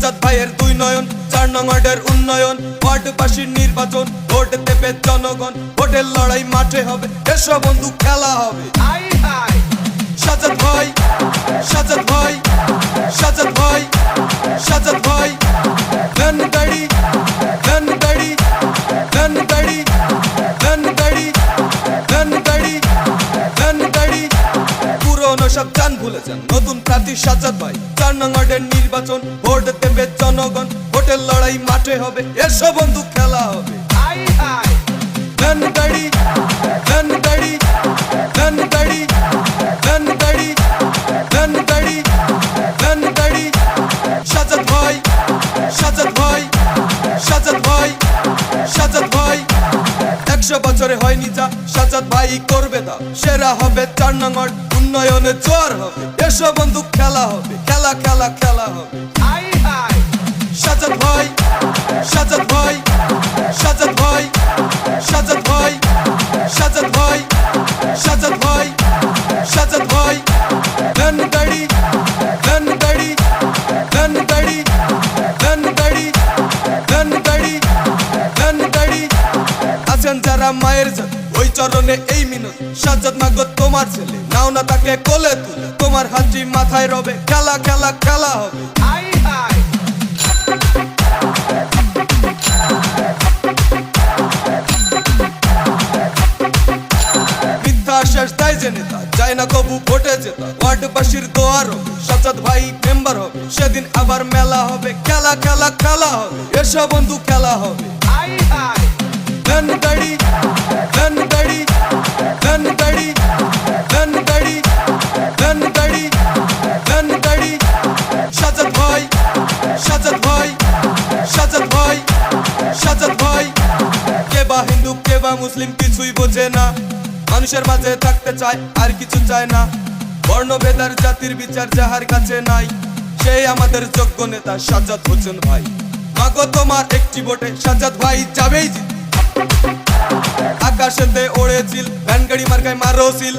সাজাদ ভাইয়ের দুই নয়ন চার নং ওয়ার্ডের উন্নয়ন। ওয়ার্ডবাসীর নির্বাচন ভোট দেবে জনগণ। ভোটের লড়াই মাঠে হবে এসব বন্ধু খেলা হবে। সাজাদ ভাই সাজাদ ভাই। সব চান ভুলে যান নতুন প্রার্থী সাজাদ ভাই চার নং ওয়ার্ডের নির্বাচন ভোট দেবে জনগণ ভোটের লড়াই মাঠে হবে এসব বন্ধু খেলা হবে। গাড়ি গাড়ি গাড়ি গাড়ি গাড়ি গাড়ি। সাজাদ ভাই সাজাদ ভাই সাজাদ ভাই সাজাদ ভাই। একশো বছরে হয়নি যা সাজাদ ভাই করবে তা। সেরা হবে চার নম্বর উন্নয়নে জোয়ার হবে। এসো বন্ধু খেলা হবে। খেলা খেলা খেলা হবে। সাজাদ ভাই সাজাদ ভাই সাজাদ ভাই সাজাদ ভাই সাজাদ ভাই সাজাদ ভাই সাজাদ ভাই। ধান গাড়ি ধান গাড়ি ধান গাড়ি ধান গাড়ি ধান গাড়ি ধান গাড়ি। আছেন যারা মায়ের জাত। ওই চরণে এই মিনত। সাজাদ মাগো তোমার ছেলে। নাও না তাকে কোলে তুলে। তোমার হাঁচি মাথায় রবে। খেলা খেলা খেলা হবে। মিথ্যা শেষ দেয় যে নেতা যায় না কবু ভোটে যেতা ওয়ার্ডবাসীর দোয়ার হবে সাজাদ ভাই মেম্বার হবে। সেদিন আবার মেলা হবে। খেলা খেলা খেলা হবে। এসব বন্ধু খেলা হবে। গাড়ি মুসলিম কিছুই বোঝে না। মানুষের মাঝে থাকতে চায়, আর কিছু চায় না। বর্ণভেদার জাতির বিচার যাহার কাছে নাই, সেই আমাদের যোগ্য নেতা সাজাদ হোসেন ভাই। মাগো তোমার একটি ভোটে সাজাদ ভাই যাবেই আকাশেতে ওড়েছিল ভ্যান গাড়ি মার্কায় মারোছিল।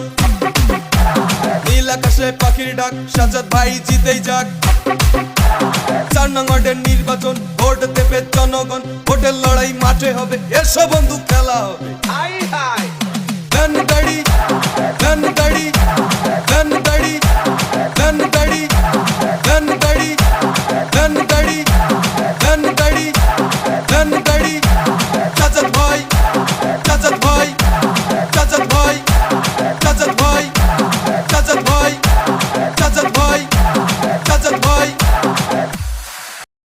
নীল আকাশে পাখির ডাক সাজাদ ভাই জিতেই যাক। চার নং নির্বাচন ভোট দেবে জনগণ। ভোটের লড়াই মাঠে হবে এসব বন্ধু খেলা হবে। ধান গাড়ি